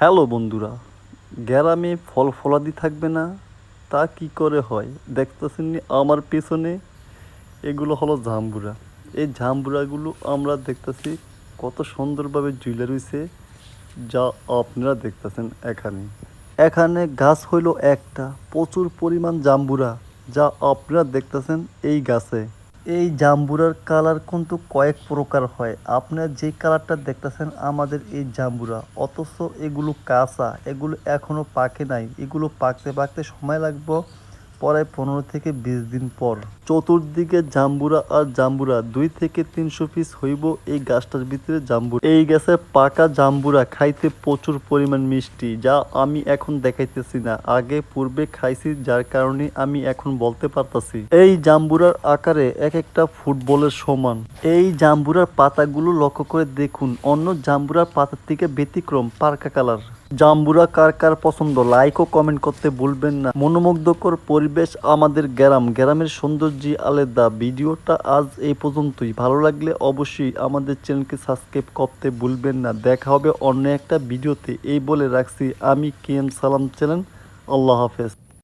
Hello বন্ধুরা, গ্রামে ফল ফলাদি থাকবে না, তা কি করে হয়? দেখতেছেন আমার পেছনে? এগুলো হলো জাম্বুরা। এই জাম্বুরাগুলো আমরা দেখতেছি কত সুন্দরভাবে ঝুলে রয়েছে, যা আপনারা দেখতেছেন এখানে। এখানে গাছ হইল একটা, প্রচুর পরিমাণ জাম্বুরা, যা আপনারা দেখতেছেন এই গাছে। এই জাম্বুরার কালার কিন্তু কয়েক প্রকার হয়। আপনার যে কালারটা দেখতেছেন, আমাদের এই জাম্বুরা। অথচ এগুলো কাঁচা, এগুলো এখনও পাকে নাই। এগুলো পাকতে পাকতে সময় লাগবে। পরে পনেরো থেকে বিশ দিন পর। চতুর্দিকে জাম্বুরা আর জাম্বুরা, দুই থেকে তিনশো পিস হইব এই গাছটার ভিতরে জাম্বুরা। এই গাছে পাকা জাম্বুরা খাইতে প্রচুর পরিমাণ মিষ্টি, যা আমি এখন দেখাইতেছি না। আগে পূর্বে খাইছি, যার কারণে আমি এখন বলতে পারতাছি। এই জাম্বুরার আকারে এক একটা ফুটবলের সমান। এই জাম্বুরার পাতাগুলো লক্ষ্য করে দেখুন, অন্য জাম্বুরার পাতার থেকে ব্যতিক্রম পার্কা কালার। জাম্বুরা কার কার পছন্দ? লাইক ও কমেন্ট করতে ভুলবেন না। মনোমুগ্ধকর পরিবেশ আমাদের গ্রাম। গ্রামের সৌন্দর্য আলেদা। ভিডিওটা আজ এই পর্যন্তই। ভালো লাগলে অবশ্যই আমাদের চ্যানেলকে সাবস্ক্রাইব করতে ভুলবেন না। দেখা হবে অন্য একটা ভিডিওতে। এই বলে রাখছি। আমি কে এম সালাম চ্যানেল। আল্লাহ হাফেজ।